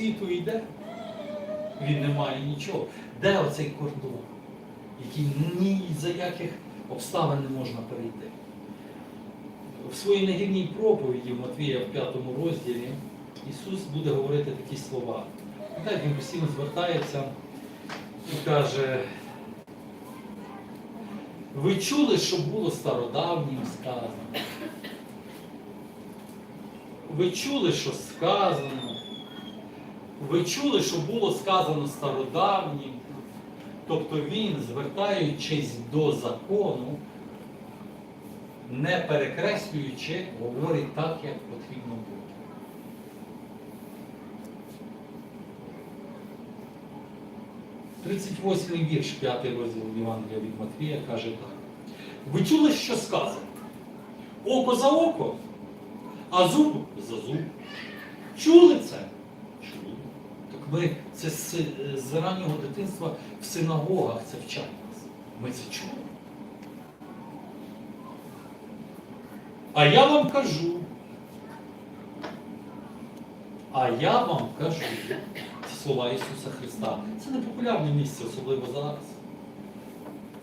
світу йде, він не має нічого. Де оцей кордон, який ні за яких обставин не можна перейти? В своїй негідній проповіді в Матвія в п'ятому розділі Ісус буде говорити такі слова. Так він постійно звертається і каже, ви чули, що було стародавнім сказано? Ви чули, що сказано? Ви чули, що було сказано стародавнім? Тобто він, звертаючись до закону, не перекреслюючи, говорить так, як потрібно було. Тридцять восьмий вірш, п'ятий розділ Євангелія від Матвія каже так. Ви чули, що сказано? Око за око, а зуб за зуб. Чули це? Ми це з, з раннього дитинства в синагогах це вчать нас. Ми це чули. А я вам кажу. А я вам кажу. Слова Ісуса Христа. Це не популярне місце, особливо зараз.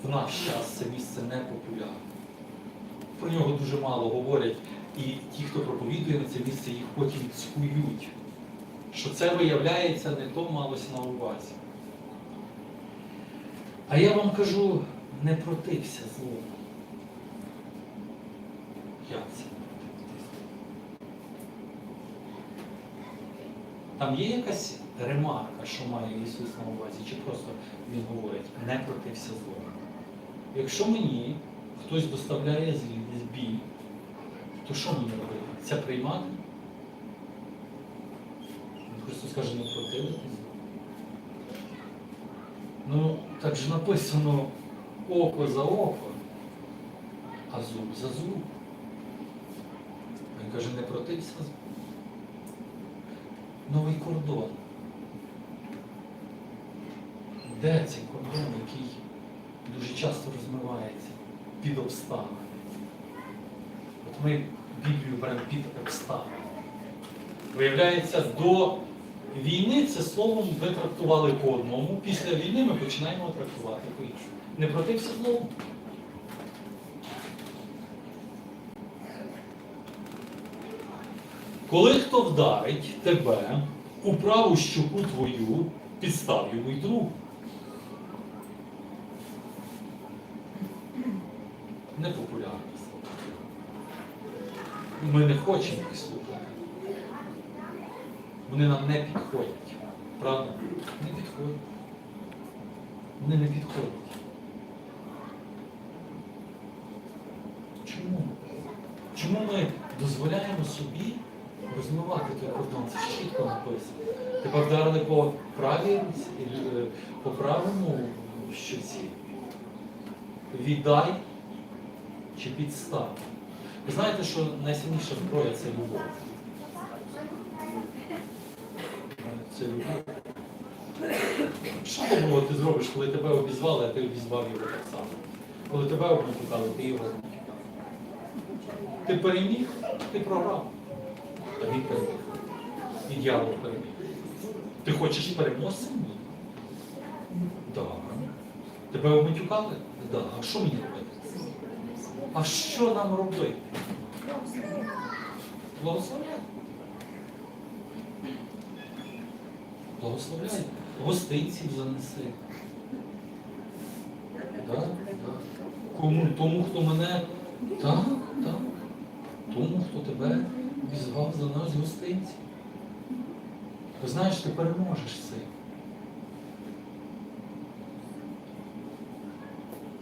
В наш час це місце не популярне. Про нього дуже мало говорять. І ті, хто проповідує на це місце, їх потім цькують. Що це виявляється, не то малося на увазі. А я вам кажу, не протився злому. Як це? Там є якась ремарка, що має Ісус на увазі, чи просто Він говорить, не протився злому. Якщо мені хтось доставляє злі- біль, то що мені робити? Це приймати? Христос каже, не противитись. Ну, так же написано око за око, а зуб за зуб. Він каже, не протився. Новий кордон. Де цей кордон, який дуже часто розмивається під обставини? От ми Біблію беремо під обставини. Виявляється, до війни це словом ви трактували по одному, після війни ми починаємо трактувати по-іншому. Не протився злому. Коли хто вдарить тебе у праву щуку твою, підстав йому й другу. Непопулярне слово. Ми не хочемо слухати. Вони нам не підходять. Правда? Не підходять. Вони не підходять. Чому? Чому ми дозволяємо собі розмивати той кордон? Це чітко написано. Тебе вдарили по правій е, по правому щоці. Віддай чи підстав. Ви знаєте, що найсильніша зброя це любов. Це. Що доброго ти зробиш, коли тебе обізвали, а ти обізвав його так само? Коли тебе обматюкали, ти його обматюкав. Ти переміг, ти програв. А він переміг. І дьявол переміг. Ти хочеш переможцем бути? Так. Тебе обматюкали? Так. А що мені робити? А що нам робити? Благословляй. Благословляй. Гостинців занеси. Да? Да. Кому, тому, хто мене. Так, так. Тому, хто тебе візвав за нас гостинці. Ви знаєш, ти переможеш цим.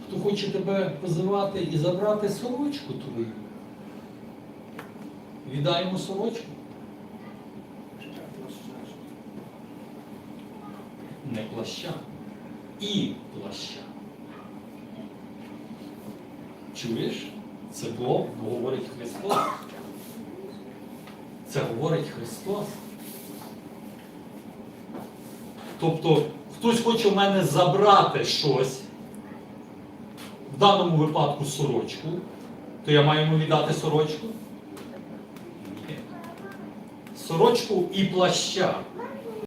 Хто хоче тебе позивати і забрати сорочку твою, віддай йому сорочку. Не плаща. І плаща. Чуєш? Це Бог говорить Христос. Це говорить Христос. Тобто хтось хоче в мене забрати щось, в даному випадку сорочку, то я маю йому віддати сорочку? Ні. Сорочку і плаща.